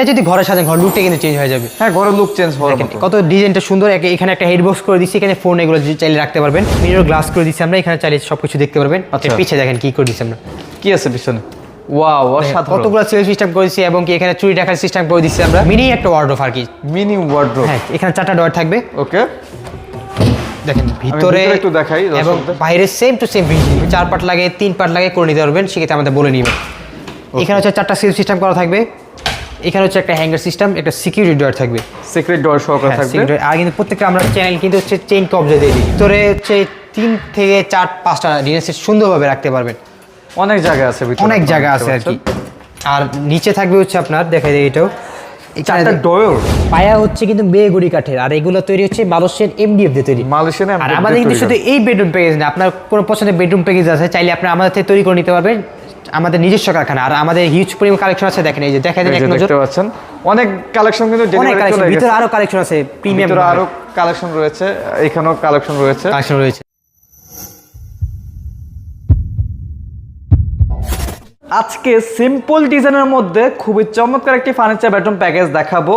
এটা যদি ঘরের সাথে ঘর লুকটা কিন্তু চেঞ্জ হয়ে যাবে। হ্যাঁ ঘরের লুক চেঞ্জ মতো। কত ডিজাইনটা সুন্দর এখানে একটা হেড বক্স করে দিচ্ছি এখানে ফোন এগুলো চাইলে রাখতে পারবেন। মিরর গ্লাস করে দিচ্ছি আমরা এখানে চাইলে সবকিছু দেখতে পারবেন। আচ্ছা। পিছে দেখেন কি করে দিচ্ছি আমরা। কি আছে পিছনে? ওয়াও অসাধারণ। কতগুলো সেল সিস্টেম করেছি এবং কি এখানে চুরি রাখার সিস্টেম করে দিচ্ছি আমরা। মিনি একটা ওয়ার্ডরোব আর কি। মিনি ওয়ার্ড্রোব হ্যাঁ এখানে চারটা ডয়ার থাকবে। ওকে দেখেন ভিতরে একটু দেখাই এবং। বাইরে সেম টু সেম চার পার্ট লাগে তিন পার্ট লাগে করে নিতে পারবেন সেক্ষেত্রে আমাদের বলে নিবেন এখানে হচ্ছে চারটা সেল সিস্টেম করা থাকবে। এখানে হচ্ছে একটা হ্যাঙ্গার সিস্টেম একটা সিকিউরিটি ডয়ার থাকবে। সিক্রেট ডোর সহকারে হ্যাঁ, থাকবে। আর কিন্তু প্রত্যেকটা আমরা চ্যানেল কিন্তু হচ্ছে চেইন কবজা দিয়ে দিই। ভিতরে হচ্ছে তিন থেকে চার পাঁচটা সেট সুন্দরভাবে রাখতে পারবেন। অনেক জায়গা আছে ভিতরে অনেক জায়গা আছে আর কি। আর নিচে থাকবে হচ্ছে আপনার দেখা যায় এটাও। চারটা ডোর পায়া হচ্ছে কিন্তু কাঠের আর এগুলো তৈরি হচ্ছে মালয়েশিয়ান এমডিএফ দিয়ে তৈরি। মালয়েশিয়ান আর আমাদের কিন্তু শুধু এই বেডরুম প্যাকেজ না আপনার কোনো পছন্দের বেডরুম প্যাকেজ আছে চাইলে আপনি আমাদের থেকে তৈরি করে নিতে পারবেন। আমাদের নিজস্ব কারখানা আর আমাদের হিউজ পরিমাণ কালেকশন আছে দেখেন এই যে দেখা যায় এক নজর। দেখতে পাচ্ছেন অনেক কালেকশন কিন্তু অনেক কালেকশন ভিতরে আরও কালেকশন আছে প্রিমিয়াম আরও কালেকশন রয়েছে এখানেও কালেকশন রয়েছে। কালেকশন রয়েছে। আজকে সিম্পল ডিজাইনের মধ্যে খুবই চমৎকার একটি ফার্নিচার বেডরুম প্যাকেজ দেখাবো।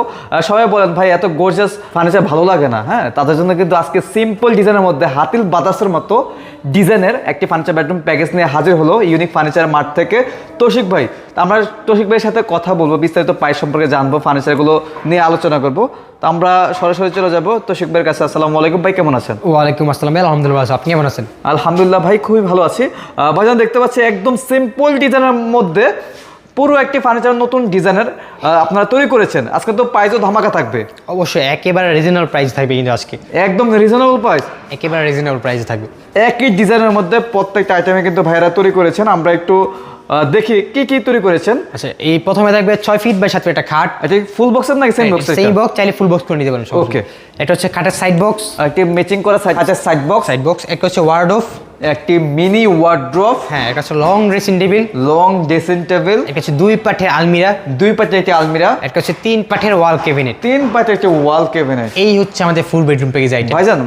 সবাই বলেন, ভাই, এত গোর্জাস ফার্নিচার ভালো লাগে না হ্যাঁ? তাদের জন্য কিন্তু আজকে সিম্পল ডিজাইনের মধ্যে হাতিল বাতাসের মতো ডিজাইনের একটি ফার্নিচার বেডরুম প্যাকেজ নিয়ে হাজির হলো ইউনিক ফার্নিচার মার্ট থেকে। তৌশিক ভাই তা আমরা তৌশিক ভাইয়ের সাথে কথা বলব বিস্তারিত পাই সম্পর্কে জানব ফার্নিচারগুলো নিয়ে আলোচনা করব। তো আমরা সরাসরি চলে যাব। তৌশিক ভাইয়ের কাছে আসসালামু আলাইকুম। ভাই কেমন আছেন? ওয়ালাইকুম আসসালাম আলহামদুলিল্লাহ আপনি কেমন আছেন? আলহামদুলিল্লাহ ভাই খুবই ভালো আছি। ভাই ভাইজান দেখতে পাচ্ছি একদম সিম্পল ডিজাইনের মধ্যে পুরো একটি ফার্নিচার নতুন ডিজাইনের আপনারা তৈরি করেছেন। আজকে তো প্রাইসও ধামাকা থাকবে। অবশ্যই একেবারে রিজনেবল প্রাইস থাকবে কিন্তু আজকে। একদম রিজনেবল প্রাইস একেবারে রিজনেবল প্রাইস থাকবে। একই ডিজাইনের মধ্যে প্রত্যেকটা আইটেমে কিন্তু ভাইরা তৈরি করেছেন। আমরা একটু দেখি কি কি তৈরি করেছেন। আচ্ছা এই প্রথমে থাকবে ছয় ফিট বাই সাত ফিট একটা খাট। এটা ফুল বক্সের নাকি সেম বক্স সেই বক্স চাইলে ফুল বক্স করে নিতে পারেন ওকে এটা হচ্ছে খাটের সাইড বক্স একটি ম্যাচিং করা side side box side box একটা হচ্ছে ওয়ার্ড অফ একটি মিনি ওয়ার্ড্রপ হ্যাঁ একটা হচ্ছে long dressing table long dressing table একটা হচ্ছে দুই পাঠের আলমিরা। দুই পাটে একটি আলমিরা একটা হচ্ছে তিন পাঠের ওয়াল কেবিনেট তিন পাটে একটি ওয়াল কেবিনেট এই হচ্ছে আমাদের ফুল বেডরুম প্যাকেজ আইটেম ভাইজান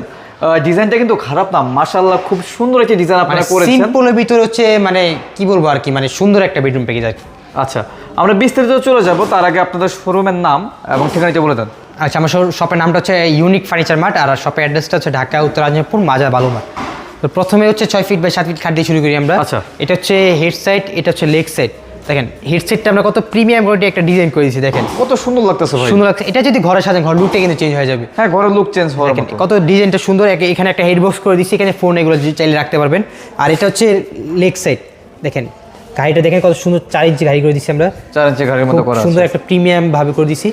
ডিজাইনটা কিন্তু খারাপ না মাশাআল্লাহ খুব সুন্দর একটা ডিজাইন মানে আপনারা করেছেন সিম্পলের ভিতরে হচ্ছে মানে কি বলব আর কি মানে সুন্দর একটা বেডরুম প্যাকেজ আর কি আচ্ছা আমরা বিস্তারিত চলে যাব তার আগে আপনাদের শোরুমের নাম এবং ঠিকানাটা বলে দেন। আচ্ছা আমার শপের নামটা হচ্ছে ইউনিক ফার্নিচার মার্ট আর শপের অ্যাড্রেসটা হচ্ছে ঢাকা উত্তর রাজনীপুর মাজার বালুমার তো প্রথমে হচ্ছে ছয় ফিট বাই সাত ফিট খাট দিয়ে শুরু করি আমরা। আচ্ছা। এটা হচ্ছে হেড সাইড এটা হচ্ছে লেগ সাইড দেখেন হেড সাইডটা আমরা কত প্রিমিয়াম কোয়ালিটি একটা ডিজাইন করে দিয়েছি দেখেন। কত সুন্দর লাগতেছে ভাই। সুন্দর লাগছে। এটা যদি ঘরে সাথে ঘর লুকটা কিন্তু চেঞ্জ হয়ে যাবে। হ্যাঁ ঘরের লুক চেঞ্জ মতো। কত ডিজাইনটা সুন্দর। একে- এখানে একটা হেড বক্স করে দিচ্ছি এখানে ফোন এগুলো চাইলে রাখতে পারবেন। আর এটা হচ্ছে লেগ সাইড দেখেন গাড়িটা দেখেন কত সুন্দর চার ইঞ্চি গাড়ি করে দিচ্ছি আমরা। চার ইঞ্চি ঘরের মতো করা সুন্দর একটা প্রিমিয়াম ভাবে করে দিছি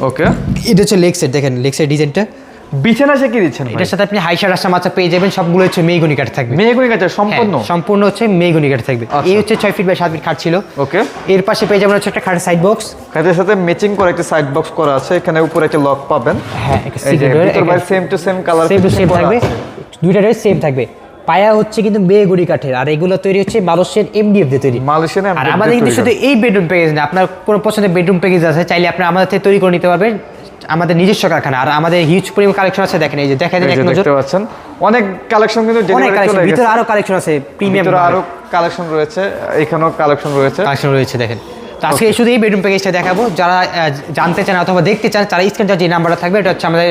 ওকে এটা হচ্ছে লেগ সাইড দেখেন লেগ সাইড ডিজাইনটা বিছানা সে কি দিচ্ছেন এটার সাথে আপনি রাস্তা মাছা পেয়ে যাবেন সবগুলো হচ্ছে মেগুনি কাঠ থাকবে। কাছে হ্যাঁ, সম্পূর্ণ? সম্পূর্ণ হচ্ছে কাঠ থাকবে। আচ্ছা। এই হচ্ছে ছয় ফিট বাই সাত ফিট খাট ছিল। ওকে। এর পাশে পেয়ে যাবেন হচ্ছে একটা খাটের সাইড বক্স খাটের সাথে ম্যাচিং করে একটা সাইড বক্স করা আছে এখানে উপরে একটা লক পাবেন। হ্যাঁ একটা same to same colour same to same থাকবে। দুইটা ড্রেস সেম থাকবে। পায়া হচ্ছে কিন্তু বেগুড়ি কাঠের আর এগুলো তৈরি হচ্ছে মালয়েশিয়ান এমডিএফ দিয়ে তৈরি। মালয়েশিয়ান আর আমাদের কিন্তু শুধু এই বেডরুম প্যাকেজ না আপনার কোনো পছন্দের বেডরুম প্যাকেজ আছে চাইলে আপনি আমাদের থেকে তৈরি করে নিতে পারবেন। আমাদের নিজস্ব কারখানা আর আমাদের হিউজ পরিমাণ কালেকশন আছে দেখেন এই যে দেখা যায় এক নজর। দেখতে পাচ্ছেন অনেক কালেকশন কিন্তু অনেক কালেকশন ভিতরে আরও কালেকশন আছে প্রিমিয়াম ভিতরে আরও কালেকশন রয়েছে এখানেও কালেকশন রয়েছে। কালেকশন রয়েছে দেখেন। তো আজকে শুধু এই বেডরুম প্যাকেজটা দেখাবো যারা জানতে চান অথবা দেখতে চান তারা স্ক্রিনটা যে নাম্বারটা থাকবে এটা হচ্ছে আমাদের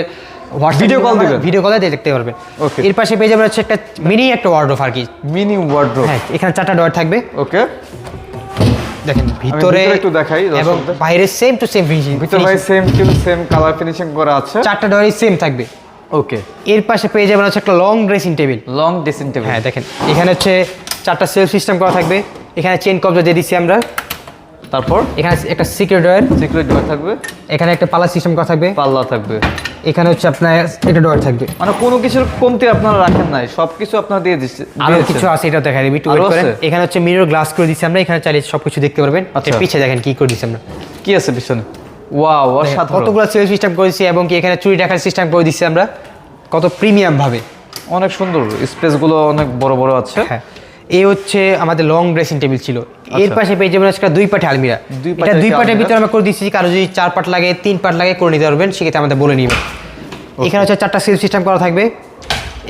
Video call দিবেন। ভিডিও কলে দেখতে পারবেন. এর পাশে পেয়ে যাবেন হচ্ছে একটা মিনি একটা ওয়ার্ডরোব আর কি। মিনি ওয়ার্ড্রোব হ্যাঁ এখানে চারটা ডয়ার থাকবে। ওকে দেখেন ভিতরে একটু দেখাই এবং বাইরে সেম টু সেম ফিনিশিং ভিতরে বাইরে same to same colour finishing করা আছে। চারটা ডয়ারই সেম থাকবে। ওকে এর পাশে পেয়ে যাবেন হচ্ছে একটা long dressing table long dressing table হ্যাঁ দেখেন এখানে হচ্ছে চারটা সেলফ সিস্টেম করা থাকবে। এখানে চেন কবজা দিয়ে দিচ্ছি আমরা। তারপর? এখানে একটা সিক্রেট ডয়ার সিক্রেট ডোর থাকবে। এখানে একটা পালা সিস্টেম করা থাকবে। পাল্লা থাকবে। এখানে হচ্ছে আপনার একটা ডয়ার থাকবে। মানে কোনো কিছুর কমতি আপনারা রাখেন নাই সবকিছু আপনারা দিয়ে দিচ্ছে আরও কিছু আছে এটা দেখা দিবি একটু wait করেন। এখানে হচ্ছে মিরর গ্লাস করে দিচ্ছি আমরা এখানে চাইলে সবকিছু দেখতে পারবেন। আচ্ছা। এর পিছে দেখেন কি করে দিচ্ছি আমরা। কি আছে পিছনে? ওয়াও অসাধারণ। কতগুলো সেল সিস্টেম করেছি এবং কি এখানে চুরি রাখার সিস্টেম করে দিচ্ছি আমরা। কত প্রিমিয়াম ভাবে। অনেক সুন্দর স্পেসগুলো অনেক বড় বড় আছে। হ্যাঁ। এই হচ্ছে আমাদের লং ড্রেসিং টেবিল ছিল। এর আচ্ছা। পাশে পেয়ে যাবেন আজকে দুই পাটে আলমিরা। দুই এটা পাটের দুই পাটের ভিতরে আমরা করে দিচ্ছি কারও যদি চার পাট লাগে তিন পাট লাগে করে নিতে পারবেন সেক্ষেত্রে আমাদের বলে নিবেন এখানে হচ্ছে চারটা সেল সিস্টেম করা থাকবে।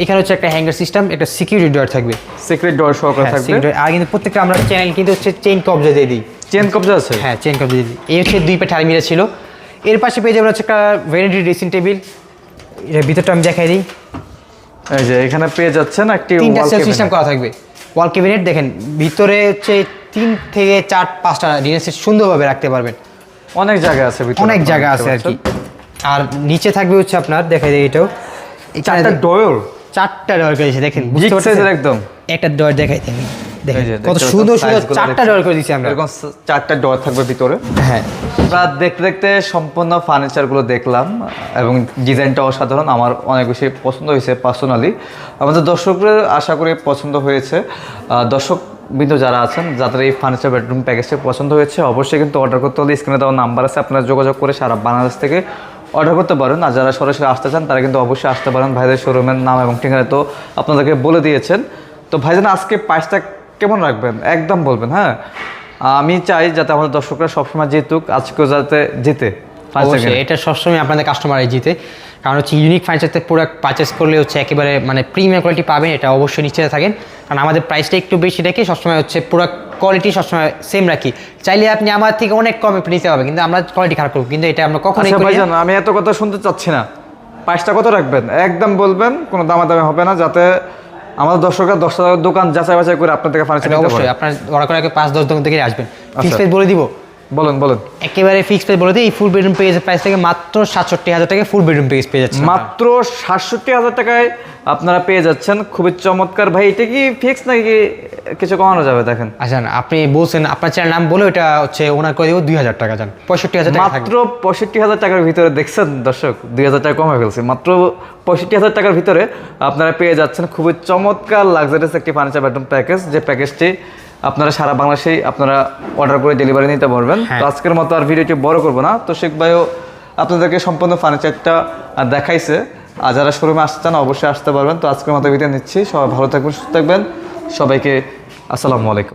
এখানে হচ্ছে একটা হ্যাঙ্গার সিস্টেম একটা সিকিউরিটি ডোর থাকবে। সিক্রেট ডোর সহকারে হ্যাঁ, থাকবে? আর কিন্তু প্রত্যেকটা আমরা চ্যানেল কিন্তু হচ্ছে চেইন কবজা দিয়ে দিই। চেন কবজা আছে? হ্যাঁ চেন কাপ দিয়ে দিই। এই হচ্ছে দুই পাটে আলমিরা ছিল। এর পাশে পেয়ে যাবেন হচ্ছে একটা ভ্যানিটি ড্রেসিং টেবিলের ভিতরটা আমি দেখাই দিই। এই যে এখানে পেয়ে যাচ্ছেন একটি তিনটা সেলফ সিস্টেম করা থাকবে। ওয়াল ক্যাবিনেট দেখেন ভিতরে হচ্ছে তিন থেকে চার পাঁচটা ডিনার সেট সুন্দরভাবে রাখতে পারবেন। অনেক জায়গা আছে অনেক জায়গা আছে আর কি। আর নিচে থাকবে হচ্ছে আপনার দেখা যায় এটাও। চারটা ডোর? চারটা ডোর করেছে দেখেন বুঝতে পারছেন একদম। একটা ডোর দেখাই আমি। দেখেন কত সুন্দর সুন্দর চারটা ডোর করে দিচ্ছি আমরা। এরকম চারটা ডোর থাকবে ভিতরে। হ্যাঁ। আমরা দেখতে দেখতে সম্পূর্ণ ফার্নিচারগুলো দেখলাম এবং ডিজাইনটা অসাধারণ আমার অনেক বেশি পছন্দ হয়েছে পার্সোনালি আমাদের দর্শকদের আশা করি পছন্দ হয়েছে। দর্শক বিন্দু যারা আছেন যাদের এই ফার্নিচার বেডরুম প্যাকেজটি পছন্দ হয়েছে অবশ্যই কিন্তু অর্ডার করতে হলে স্ক্রিনে দেওয়া নাম্বার আছে আপনারা যোগাযোগ করে সারা বাংলাদেশ থেকে অর্ডার করতে পারেন। আর যারা সরাসরি আসতে চান তারা কিন্তু অবশ্যই আসতে পারেন। ভাইদের শোরুমের নাম এবং ঠিকানা তো আপনাদেরকে বলে দিয়েছেন। তো ভাইজান আজকে প্রাইসটা কেমন রাখবেন? একদম বলবেন হ্যাঁ? আমি চাই যাতে আমাদের দর্শকরা সবসময় জিতুক আজকেও যাতে জিতে। এটা সবসময় আপনাদের কাস্টমারই জিতে। কারণ হচ্ছে ইউনিক ফার্নিচারতে প্রোডাক্ট পারচেস করলে হচ্ছে একেবারে মানে প্রিমিয়াম কোয়ালিটি পাবেন এটা অবশ্যই নিশ্চিত থাকেন। কারণ আমাদের প্রাইসটা একটু বেশি রেখে সবসময় হচ্ছে প্রোডাক্ট কোয়ালিটি সবসময় সেম রাখি। চাইলে আপনি আমার থেকে অনেক কমে নিতে হবে কিন্তু আমরা কোয়ালিটি খারাপ করব কিন্তু এটা আমরা কখনোই আচ্ছা আমি এত কথা শুনতে চাচ্ছি না। প্রাইসটা কত রাখবেন? একদম বলবেন কোনো দামাদামি হবে না যাতে আমাদের দর্শকরা দশ হাজার দোকান যাচাই বাছাই করে আপনার থেকে ফার্নিচার অবশ্যই। আপনার অর্ডার করে আগে পাঁচ দশ দোকান থেকে আসবেন। ফিক্স আচ্ছা। প্রাইস বলে দিব। বলেন বলেন। একেবারে ফিক্স প্রাইস বলে দিই এই ফুল বেডরুম পেজের প্রাইস থেকে মাত্র সাতষট্টি হাজার টাকা ফুল বেডরুম পেজ পেয়ে যাচ্ছে মাত্র সাতষট্টি হাজার টাকায় আপনারা পেয়ে যাচ্ছেন। খুবই চমৎকার। ভাই এটা কি ফিক্স নাকি কিছু কমানো যাবে? দেখেন। আচ্ছা আপনি বলছেন আপনার চ্যানেল নাম বলে ওটা হচ্ছে ওনার করে দিব দুই হাজার টাকা যান পঁয়ষট্টি হাজার টাকা মাত্র পঁয়ষট্টি হাজার টাকার ভিতরে দেখছেন দর্শক দুই হাজার টাকা কমে ফেলছে। মাত্র পঁয়ষট্টি হাজার টাকার ভিতরে আপনারা পেয়ে যাচ্ছেন। খুবই চমৎকার লাক্সারিয়াস একটি ফার্নিচার বেডরুম প্যাকেজ যে প্যাকেজটি আপনারা সারা বাংলাদেশেই আপনারা অর্ডার করে ডেলিভারি নিতে পারবেন। হ্যাঁ। তো আজকের মতো আর ভিডিওটি বড় করব না। তো শেখ ভাইও আপনাদেরকে সম্পূর্ণ ফার্নিচারটা দেখাইছে। আর যারা শোরুমে আসতে চান অবশ্যই আসতে পারবেন। তো আজকের মতো ভিডিও নিচ্ছি। সবাই ভালো থাকবেন সুস্থ থাকবেন। সবাইকে আসসালামু আলাইকুম।